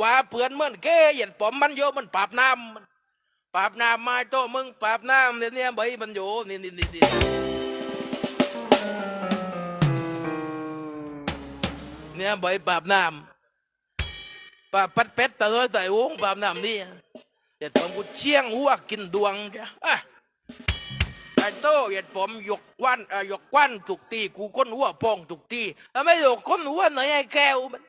ว่าเปื่อนเหมือนแกเหยียดผมมันโยมันปราบน้ำมันปราบน้ำมาโตมึงปราบน้ำเนี่ยเนี่ยใบมันโยนี่นี่นี่นี่เนี่ยใบปราบน้ำปราบปัดเป็ดตะเลยแต่วงปราบน้ำนี่เหยียดผมกูเชียงหัวกินดวงจ้ะอะไอ้โตเหยียดผมยกวันเอ่อยกวันทุกตีกูก้นหัวพองทุกตีแล้วไม่ยกก้นหัวไหนไอ้แก้วมัน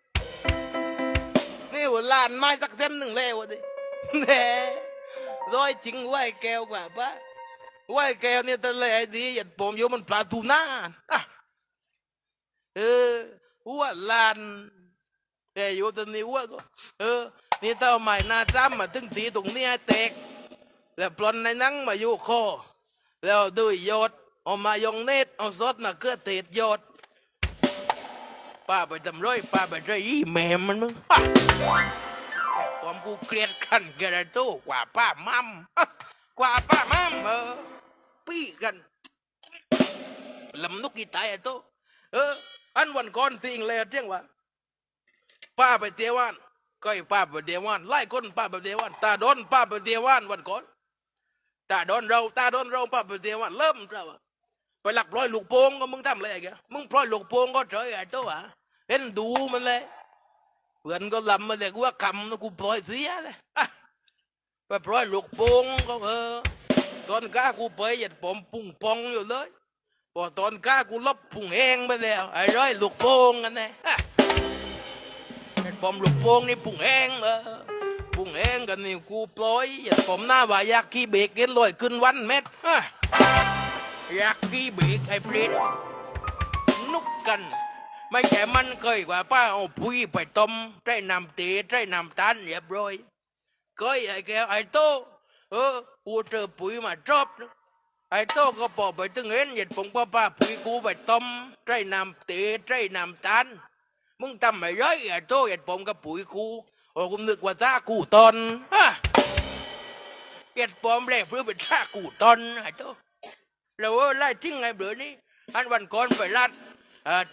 นี่หัวลานไม้สักเส้นหนึ่งแล้วดิแหน่ร้อยจริงไหวแก้วกว่าปะไหวแก้วเนี่ยตะเลดีหยัดผมโยมันปลาทูน่าอะเออหัวลานแต่อยู่ตอนนี้หัวก็เออ นี่เต้าใหม่นาจ้ำมาถึงตีตรงเนี้ยแตก แล้วปลนในนังมาอยู่คอแล้วด้วยยอดเอามายองเนตเอาซอสมาเกลือเตดยอด ป้าไปทำร้อยป้าไปใจยี่แม่มันมึงความกูเกลียดขันกระโตกว่าป้ามั่มกว่าป้ามั่มเออปี้กันลำนุกกีตายไอ้โตเออ อันวันก่อนทิ้งเลยเที่ยงว่าป้าไปเตียวันก็ไอ้ป้าไปเตียวันไล่คนป้าไปเตียวันตาโดนป้าไปเตียวันวันก่อนตาโดนเราตาโดนเราป้าไปเตียวันเริ่มเราอะไปหลักพลอยลูกโป่งก็มึงทำอะไรแกมึงพลอยลูกโป่งก็เฉยไอ้เจ้าหวะ เห็นดูมันเลยเพื่อนก็ลำมาเลยกูว่าคำนะกูพลอยเสียเลยไปพลอยลูกโป่งก็เออตอนก้ากูไปหยัดผมปุ่งปองอยู่เลยพอตอนก้ากูลบปุ่งแห้งไปแล้วไอ้ร้อยลูกโป่งกันนะอ่หยัดผมลูกโป่งนี่ปุ่งแห้งเออปุ่งแห้งกันนี่กูปล่อยหยัดผมหน้าว่าอยากขี้เบรกเกินลอยขึ้นวันเม็ดอะอยากกีบีกไอ้เพลดนุกกัน ไม่ใช่มันเคยกว่าป้าเอาพุยไปต้มใช้น้ำตีใช้น้ำตาลเรียบร้อยเคยไอ้แกไอ้โตเออกูเจอปุ๋ยมาชอบไอ้โตก็ปอกไปถึงเห็นเหยียดผมป้าป้าปุ๋ยกูไปต้มใช้น้ำตีใช้น้ำตาลมึงทำไม่ร้อยไอ้โตเหยียดผมกับปุ๋ยกูโอ้กูนึกว่าท่ากูตอนฮะเหยียดผมแรกเพื่อเป็นท่ากูตอนไอ้โตเราไล่ทิ้งไงเบื่อนี้อันวันก่อนไปลัด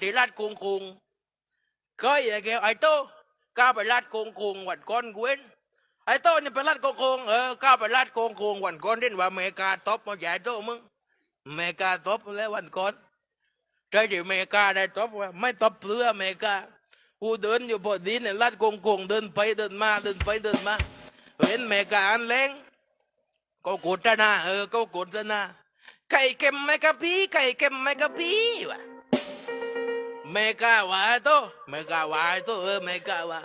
ตีลัดกงกงเคยไอ้แกไอ้โตก้าไปลัดกงกงวันก่อนเห็นไอ้โตนี่ไปลัดกงกงเออก้าไปลัดกงกงวันก่อนเด่นว่าเมกาตบมาใหญ่โตมึงเมกาตบแล้ววันก่อนใจที่เมกาได้ตบว่าไม่ตบเพื่อเมกากูเดินอยู่พอดีเนี่ยลัดกงกงเดินไปเดินมาเดินไปเดินมาเห็นเมกาอันเล้งก็กดนะเออก็กดนะไก่เค็มไหมครับพี่ไก่เค็มไหมครับพี่วะ ไม่กล้าวาโตไม่กล้าวาโตเออไม่กล้าว่า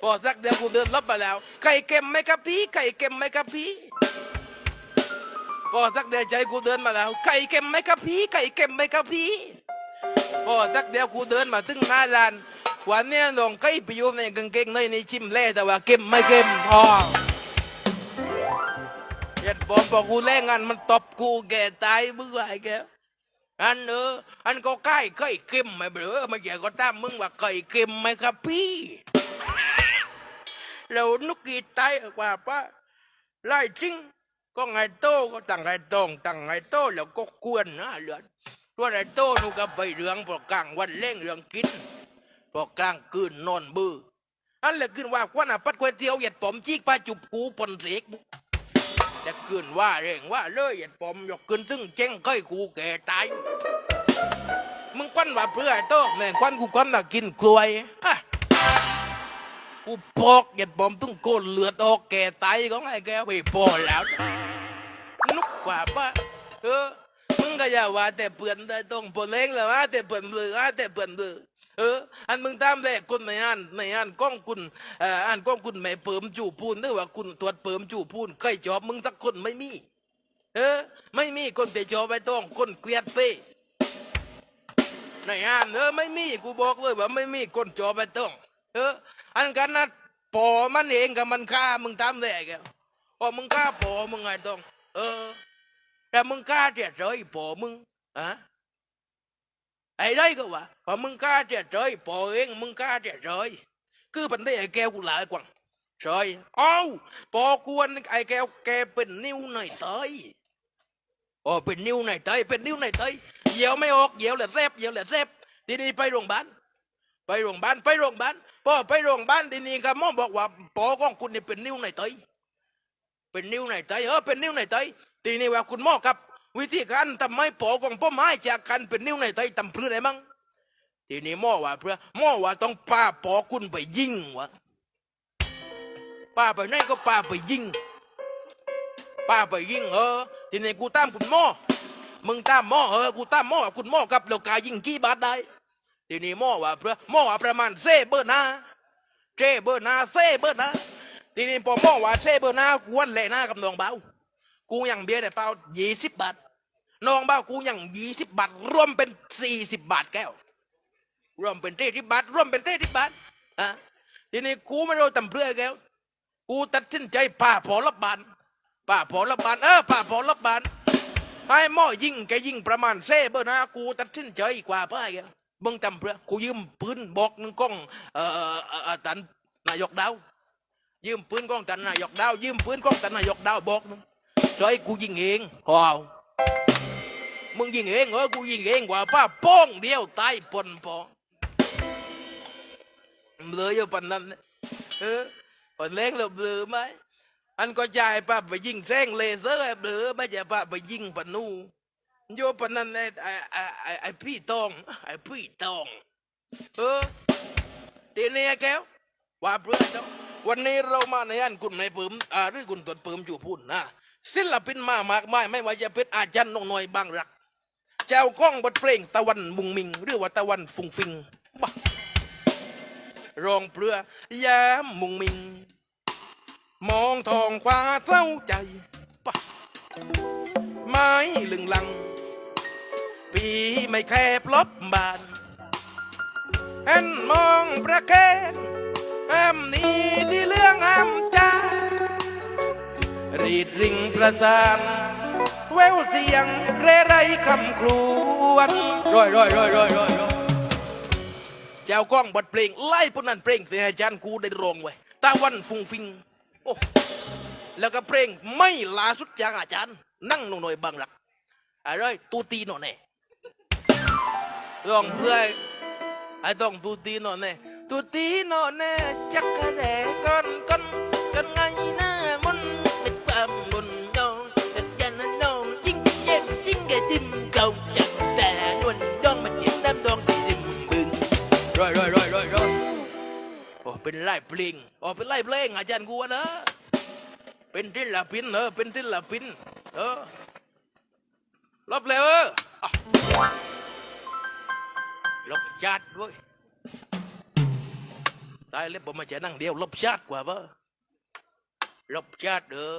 พอสักเดียวกูเดินลบไปแล้วไก่เค็มไหมครับพี่ไก่เค็มไหมครับพี่พอสักเดียวใจกูเดินมาแล้วไก่เค็มไหมครับพี่ไก่เค็มไหมครับพี่พอสักเดียวกูเดินมาถึงหน้าร้านวันนี้น้องไก่ไปอยู่ในกางเกงในนี่ชิมเล่แต่ว่าเค็มไม่เค็มพอเห็ดบอมบอกกูแรงงานมันตบกูแกตายมึงว่าไอ้แก อันเอออันก็ใกล้ไก่เค็มไหมเบลอม่ใช่ก็ตามมึงว่าไก่เค็มไหมครับพี่เรานุกกีตายกว่าป้าไล่จริงก็ไงโตก็ตั้งไงตองตั้งไงโตแล้วก็กวนนะเหลือนตัวไงโตนูก็ไปเรืองพอกลางวันเล่งเรืองกินพอกลางคืนนอนบื้ออันเลยขึ้นว่าควันอะปัดก๋วยเตี๋ยวเหยียดผมจีกปลาจุบกูปนเสก จะขึ้นว่าเร่งว่าเลยอย่าปอมยกขึ้นซึ่งเจ้งก้อยกูแก่ตาย มึงควันว่าเพื่อไอ้โต๊ะแม่งควันกูควันน่ะกินกล้วยฮะกูปอกอย่าปอมตึงโกนเลือดออกแก่ตายของไอ้แกไปพอแล้วนุกกว่าปะเออ มึงก็อย่าว่าแต่เปื่อนได้ตรงปนเล้งเลยว่าแต่เปื่อนเบือว่าแต่เปื่อนเบือเออ อันมึงตามแรกคนในอันในอันก้องคุณเอ่ออันก้องคุณไม่เปิมจู่พูนหรือว่าคุณตรวจเปิมจู่พูนเคยจอบมึงสักคนไม่มี เออ ไม่มีคนแต่จอบไปต้องคนเกลียดเป้ในอันเออไม่มีกูบอกเลยว่าไม่มีคนจอบไปต้อง เออ อันกันนะปอมันเองกับมันฆ่ามึงตามแรกแกพอมึงฆ่าปอมึงไงต้อง เออ แต่มึงกล้าเจ็ดเฉยปอมึงอะไอ้ได้ก็ว่าพอมึงกล้าเจ็ดเฉยปอเองมึงกล้าเจ็ดเฉยคือปันได้ไอ้แก้วกูหลายกว่าเฉยเอ้าปอกวนไอ้แก้วแกเป็นนิ้วหน่อยเตยโอ้เป็นนิ้วหน่อยเตยเป็นนิ้วหน่อยเตยเหยียวไม่ออกเหยียวแหละแซบเหยียวแหละแซบทีนี้ไปโรงพยาบาลไปโรงพยาบาลไปโรงพยาบาลพอไปโรงพยาบาลทีนี้ก็หมอบอกว่าปอของคุณนี่เป็นนิ้วในไตเป็นนิ้วในไตเออเป็นนิ้วในไต ทีนี้ว่าคุณหมอครับ วิธีการทำไมปอของพ่อไม้จากกันเป็นนิ้วในไตทำเพื่ออะไรมั้งทีนี้หมอว่าเพื่อหมอว่าต้องป้าปอคุณไปยิงวะป้าไปไหนก็ป้าไปยิงป้าไปยิงเออทีนี้กูตามคุณหมอมึงตามหมอเออกูตามหมอคุณหมอครับแล้วกายิงกี่บาทได้ทีนี้หมอว่าเพื่อหมอว่าประมาณเซเบอร์นาเจเบอร์นาเซเบอร์นาทีนี้พอหมอว่าเซเบอร์นากวนเลยหน้ากับน้องเบา กูอยังเบียร์แต่เปล่ายี่สิบบาทน้องเบากูอยังยี่สิบบาทรวมเป็นสี่สิบบาทแก้วรวมเป็นเต้สิบบาทรวมเป็นเต้สิบบาทอะทีนี้กูไม่รู้ตำเพื่อแก้วกูตัดสินใจป่าพอรับบานป่าพอรับบานเออป่าพอรับบานให้หมอยิงแกยิงประมาณเซ่เบอร์นากูตัดสินใจกว่าป้าแกมึงจำเพื่อกูยืมปืนบอกหนึ่งกล้องเอ่อเอ่อตันนายกดาวยืมปืนกล้องตันนายกดาวยืมปืนกล้องตันนายกดาวบอกหนึง จอยกูยิงเองว้าวมึงยิงเองเหรอกูยิงเองกว่าป้าป้องเดียวตายปนพอเบลออยู่ปันนั้นเออปนเล้งแล้วเบลอไหมอันก็ใจ่ป้าไปยิงแซงเลเซอร์เบลอไม่ใช่ป้าไปยิงปนนูโยปนนั้นไอ้ไอ้ไอ้ไอ้พี่ตองไอ้พี่ตองเออทีนี้ไอ้แก้วว่าเพื่อนวันนี้เรามาในอันคุณไม่ปืมอ่าหรือคุณตนปืมอยู่พูดนะ ศิลปินมามากมายไม่ว่าจะเป็นอาจารย์นงหน่อยบางรักเจ้าข้องบทเพลงตะวันมุงมิง หรือว่าตะวันฟุงฟิงบ้าร้องเพื่อยามมุงมิง มองทองฟ้าเศร้าใจบ้าไม้ลึงลัง ปีไม่แคบลบบานเห็นมองประเคนแอมนี้ที่เรื่องแอม รีดริงประจานแววเสียงเรไรคำครวนร้อยร้อยร้อยร้อยร้อยร้อยเจ้ากล้องบทเพลงไล่พวกนั้นเพลงเสียอาจารย์กูได้ร้องไว้ตาวันฟุงฟิงโอ้แล้วก็เพลงไม่ลาสุดอย่างอาจารย์ นั่งหน่อยบางรักอะไรตูตีหน่อยแน่ร้องเพื่อไอ้ต้องตูตีหน่อยแน่ตูตีหน่อยแน่จักกะแดก้อนก้อนกันไงน้า ดิ่มเก่าจังแต่นวลดองมาเขียนดำดองดิ่มบึงร้อยร้อยร้อยร้อยร้อยโอ้เป็นไล่เพลงโอ้เป็นไล่เพลงอาจารย์กูนะเป็นศิลปินเออเป็นศิลปินเออลบเลยเอออะลบชาติเว้ยตายแล้วผมมาจะนั่งเดียวลบชาติกว่าเบ้อลบชาติเออ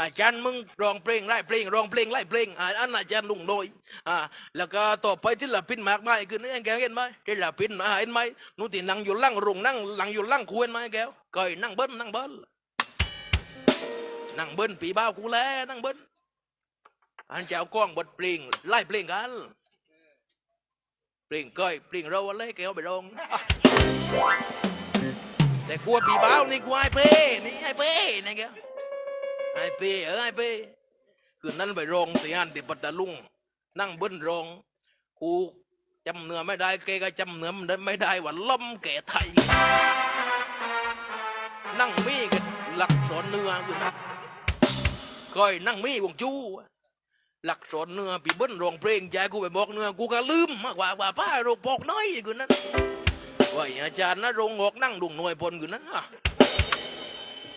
อาจารย์มึงร้องเพลงไล่เพลงร้องเพลงไล่เพลงอ่าอันอาจารย์ลุงโดยอ่าแล้วก็ต่อไปศิลปินมากมายคือนี่แกเห็นไหมศิลปินมาเห็นไหมนู่นที่นั่งอยู่ล่างรุงนั่งหลังอยู่ล่างคุยเห็นไหมแกวเคยนั่งเบิ้ลนั่งเบิ้ลนั่งเบิ้ลปีบ้าวกูแลนั่งเบิ้ลอันเจ้ากล้องบทเพลงไล่เพลงกันเพลงก้อยเพลงเราอะไรแกเอาไปร้องแต่กลัวปีบ้าวนี่กลัวไอ้เป้นี่ไอ้เป้นี่แก ไอ้เป้เออไอ้เป้คืนนั้นไปรองที่งานที่ปัตตลุง นั่งเบิ้ลรองกูจำเนื้อไม่ได้แกก็จำเนื้อมันไม่ได้ว่าล้มแก่ไทย นั่งมีกันหลักสอนเนื้อคือนะก้อยนั่งมีวงจู้หลักสอนเนื้อปีเบิ้ลร้องเพลงใจกูไปบอกเนื้อกูก็ลืมมากกว่าว่าป้าโรงบอกน้อยกูนั้นว่าอาจารย์นะโรงออกนั่งดุงหน่วยพลกูนั้นอะ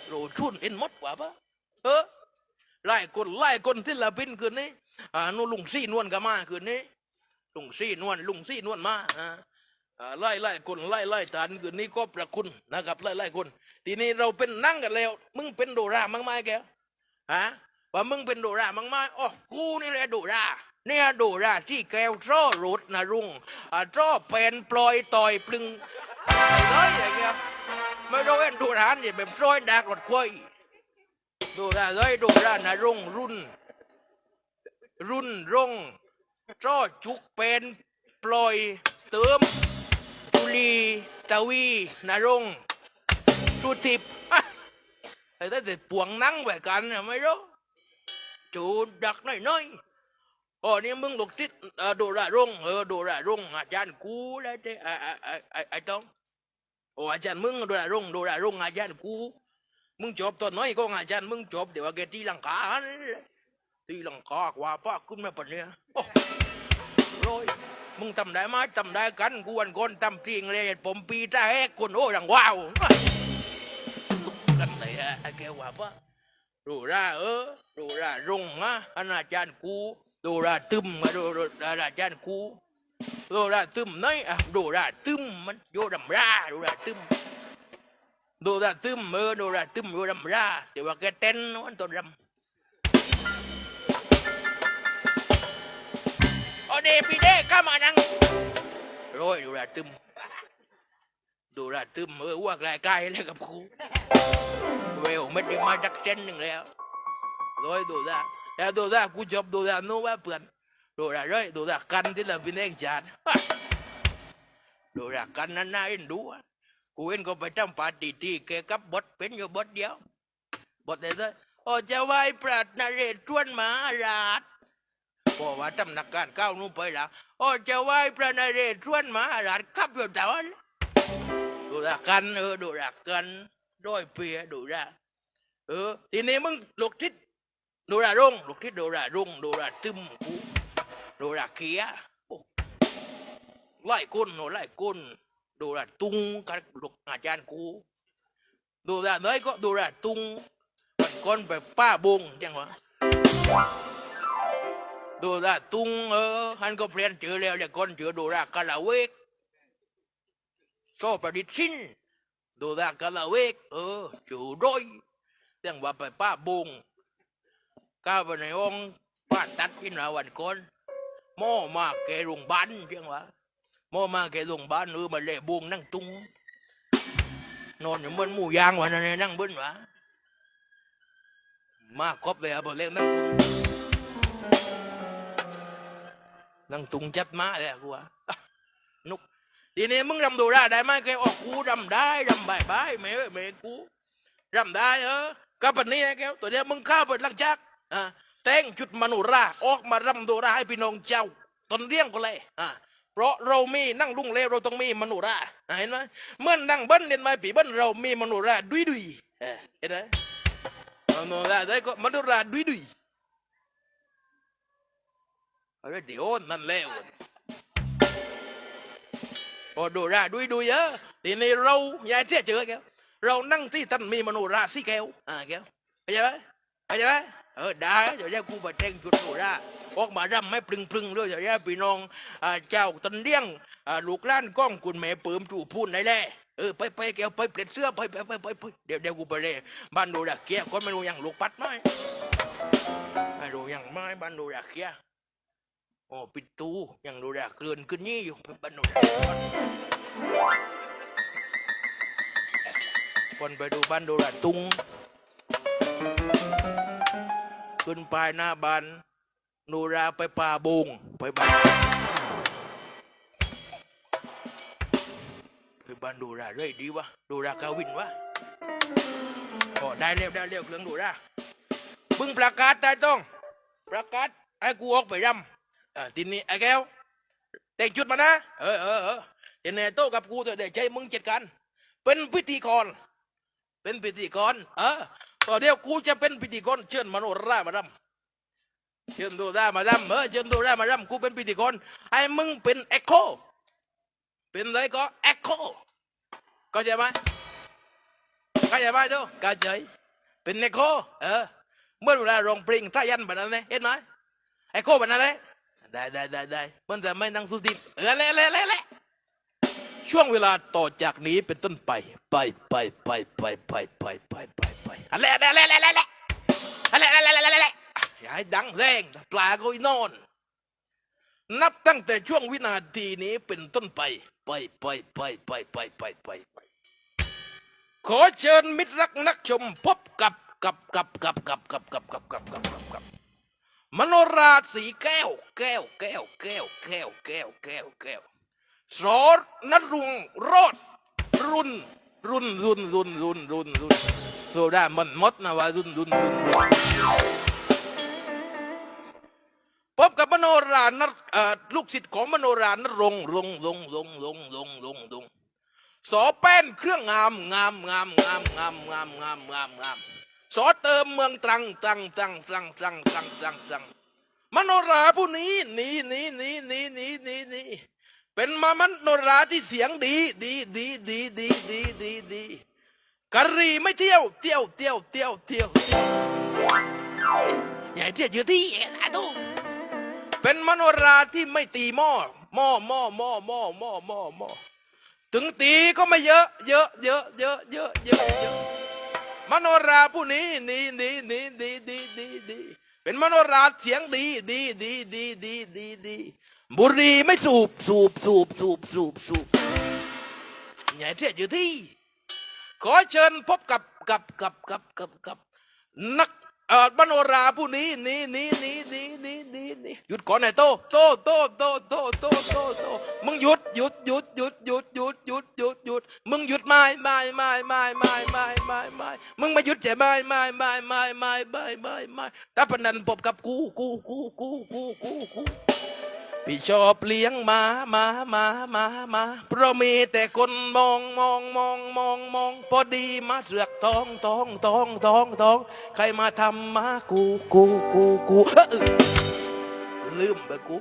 โรชุนเอ็นมดกว่าปะ เออไล่คนไล่คนที่ละพินคืนนี้อ่านู่นลุงซี่นวลก็มาคืนนี้ลุงซี่นวลลุงซี่นวลมาอ่าไล่ไล่คนไล่ไล่ตานคืนนี้ก็ประคุณนะครับไล่ไล่คนทีนี้เราเป็นนั่งกันแล้ว มึงเป็นโดรามั้งไหมแกฮะว่ามึงเป็นโดรามั้งไหมอ๋อกูนี่แหละโดราเนี่ยโดราที่แก้วจ้อรถนะรุ่งอ่าจ้อเป็นปล่อยต่อยปลึงไอ้เลยไอ้เงี้ยไม่รู้เห็นโดราเนี่ยแบบปล่อยดักรถควย ดราเลยโดรานะรุ่งรุ่น รุ่นรุ่งจ้อจุกเป็นปล่อยเติมจุลีตะวีนรงจุทิพย์อะไอ้แต่แต่ปวงนั่งไปกันเนี่ยไม่รู้จูดักน่อยน่อยๆอ๋อนี่มึงลูกติดเอ่อโดรารงเออโดรารงอาจารย์กูแล้วเจ้ไอ้ไอ้ไอ้ไอ้ต้องโอ้อาจารย์มึงดูแลรุ่งดูแลรุ่งอาจารย์กู มึงจบตอนน้อยก็อาจารย์มึงจบเดี๋ยวว่าแกตีลังกาตีลังกากว่าป้าขึ้นมาปะเนี่ยโอ้โรยมึงทำได้ไหมทำได้กันกวนกนทำเพลงเลยผมปีตาแหกคนโอ้รังว้าวกันเลยอะไอ้แกว่าป้าดูราเออดูรารุงนะอาจารย์กูดูราตึมมาดูดูอาจารย์กูดูราตึมน้อยอะดูราตึมมันโยดำราดูราตึม ดู ra tươm mơ đồ ra tươm vô rầm ra thì ว่าแกเต้นวันต้นรำโอเดปีเด้ข้ามานังโรยดู ra tươm ดู ra tươm เออว่าไกลไกลเลยกับครูเวลไม่ได้มาจักเส้นหนึ่งแล้วโรยดู ra แล้วดู ra กูจบดู ra นู้ว่าเพื่อนดู ra เร้ยดู ra กันที่เราเป็นเอกจานดู ra กันนั้นน่าเอ็นดูอะ กูเห็นก็ไปทำปาร์ตี้ที่แกกับบทเป็นอยู่บทเดียวบทไหนเลยโอ้จะไหวปราดนาเรศชวนมหาราชพอว่าทำนักการก้าวนู้นไปแล้วโอ้จะไหวพระนาเรศชวนมหาราชขับอยู่แต่วันดูรักกันเออดูรักกันร้อยเปียดูรักเออทีนี้มึงลูกทิศดูรักรุ่งลูกทิศดูรักรุ่งดูรักตึมกูดูรักเขียโอ้ไล่ก้นโนไล่ก้น ดูแลตุงกับลูกอาจารย์กูดูแลน้อยก็ดูแลตุงมันก้นไปป้าบงจังวะดูแลตุงเออฮันก็เปลี่ยนชื่อแล้วเดี๋ยวคนชื่อดูแลกาลาเวกโซประดิษฐ์ชินดูแลกาลาเวกเออชื่อโดยเรื่องว่าไปป้าบงก้าวไปในห้องป้าตัดพินาวันก่อนหม้อมากแกโรงบาลจังวะ มอมาแกลงบ้านเออมาเละบวงนั่งตุงนอนอยู่บนหมู่ยางวะนั่นนั่งเบิ้นวะมาครบเลยอะบอกเล่นนั่งตุงนั่งตุงจัดมาเลยกูวะอะนุกทีนี้มึงรำดูได้ได้ไหมแกออกกูรำได้รำบายบายแม่เอ้ยแม่กูรำได้เออก็ปันนี้ไอ้แกตัวเนี้ยมึงข้าวเปิดลังจักอะแต่งจุดมโนุราออกมารำดูราให้พี่น้องเจ้าตนเลี้ยงก็เลยอะ เพราะเรามีนั่งลุงเลวเราต้องมีมโนราเห็นไหมเมื่อนั่งเบิ้ลเห็นไหมปีเบิ้ลเรามีมโนราดุยดุยเออเห็นไหมมโนราได้ก็มโนราดุยดุยอะไรเดี๋ยวนั่นแล้วพอดูราดุยดุยเออทีนี้เราอย่าเชื่อเจอแกวเรานั่งที่ท่านมีมโนราสีแก้วอ่าแก้วเข้าใจไหมเข้าใจไหมเออได้เดี๋ยวเรียกกูไปแต่งจุดโนรา ออกมารำไม่ปรึงปรึงๆด้วยเดี๋ยวนี้พี่น้องเจ้าตันเลี้ยงลูกล้านก้องคุณแม่เปิมจู่พูนได้แล่เออไปไปแกวไปเปลี่ยนเสื้อไปไปไปไปเดี๋ยวเดี๋ยวกูไปเลยบ้านดูดักเกียก็ไม่รู้ยังลูกปัดไหมไม่รู้ยังไม่บ้านดูดักเกียโอ้ปิดตูยังดูดักเกลื่อนขึ้นนี่อยู่ไปบ้านดูดักก่อนคนไปดูบ้านดูดักตุงขึ้นไปหน้าบ้าน นูราไปป่าบุงไปบ้านไปบ้านดูราเรื่อยดีวะดูรากาวินวะโอ้ได้เร็วได้เร็วเรื่องดูราบึงประกาศได้ต้อง ประกาศไอ้กูออกไปรำอ่าทีนี้ไอ้แก้วแต่งชุดมานะเออเออเออเดี๋ยวเนี่ยโต้กับกูเถอะเดี๋ยวใจมึงจัดการเป็นพิธีกรเป็นพิธีกรเออต่อเดียวกูจะเป็นพิธีกรเชิญมโนรามารำ เชิญดูได้มารำเออเชิญดูได้มารำกูเป็นพิธีกรไอ้มึงเป็นเอ็กโคเป็นอะไรก็เอ็กโคเข้าใจไหมเข้าใจไหมทุกเข้าใจเป็นเอ็กโคเออเมื่อเวลาร้องเพลงท่ายันแบบนั้นเลยเห็นไหมเอ็กโคแบบนั้นเลยได้ได้ได้ได้มันจะไม่นั่งสุติเออเละเละเละเละช่วงเวลาต่อจากนี้เป็นต้นไป ไปไปไปไปไปไปไปไปไปอะไรอะไรอะไรอะไรอะไรอะไรอะไร อย่าให้ดังแรงปลาก็อนอน นับตั้งแต่ช่วงวินาทีนี้เป็นต้นไปไป ไปไปไปไปไปไปไปขอเชิญมิตรรักนักชมพบกับกับกับกับกับกับกับกับกับกับกับกับมโนราสีแก้ว แก้วแก้วแก้วแก้วแก้วแก้วแก้วสอนัดรุงรอดรุนรุนรุนรุนรุนรุนรุนโซดามันมดนะว่ารุนรุนรุนรุน พบกับมโนรานัทเอ่อลูกศิษย์ของมโนรานรงรงรงรงรงรงรงรงสอแป้นเครื่องงามงามงามงามงามงามงามงามงามสอเติมเมืองตรังตรังตรังตรังตรังตรังตรังตรังมโนราผู้นี้หนีหนีหนีหนีหนีหนีหนีเป็นมามโนราที่เสียงดีดีดีดีดีดีดีดีกะรีไม่เที่ยวเที่ยวเที่ยวเที่ยวเที่ยวอย่าให้เที่ยวอยู่ที่เอ็นอะดู เป็นมโนราที่ไม่ตีหม้อหม้อหม้อหม้อหม้อหม้อหม้อหม้อถึงตีก็ไม่เยอะ เยอะเยอะเยอะเยอะเยอะเยอะมโนราผู้นี้นี่นี่นี่ดีดีดีดีเป็นมโนราเสียงดีดีดีดีดีดีดีบุรีไม่สูบสูบสูบสูบสูบสูบใหญ่เทียอยู่ที่ ขอเชิญพบกับกับกับกับกับกับนัก มโนราผู้นี้นี้นี้นี้นี้นี้นี้นี้หยุดก่อนหน่อยโตโตโตโตโตโตโตโตมึงหยุดหยุดหยุดหยุดหยุดหยุดหยุดหยุดหยุดมึงหยุดไม่ไม่ไม่ไม่ไม่ไม่ไม่ไม่มึงมาหยุดจะไม่ไม่ไม่ไม่ไม่ไม่ไม่ไม่ถ้าพนันพบกับกูกูกูกูกูกูกู พี่ชอบเลี้ยงหมาหมาหมาหมาหมาเพราะมีแต่คนมองมองมองมองมองพอดีมาเสือกทองทองทองทองทองใครมาทำมากูกูกูกูเออลืมไปกู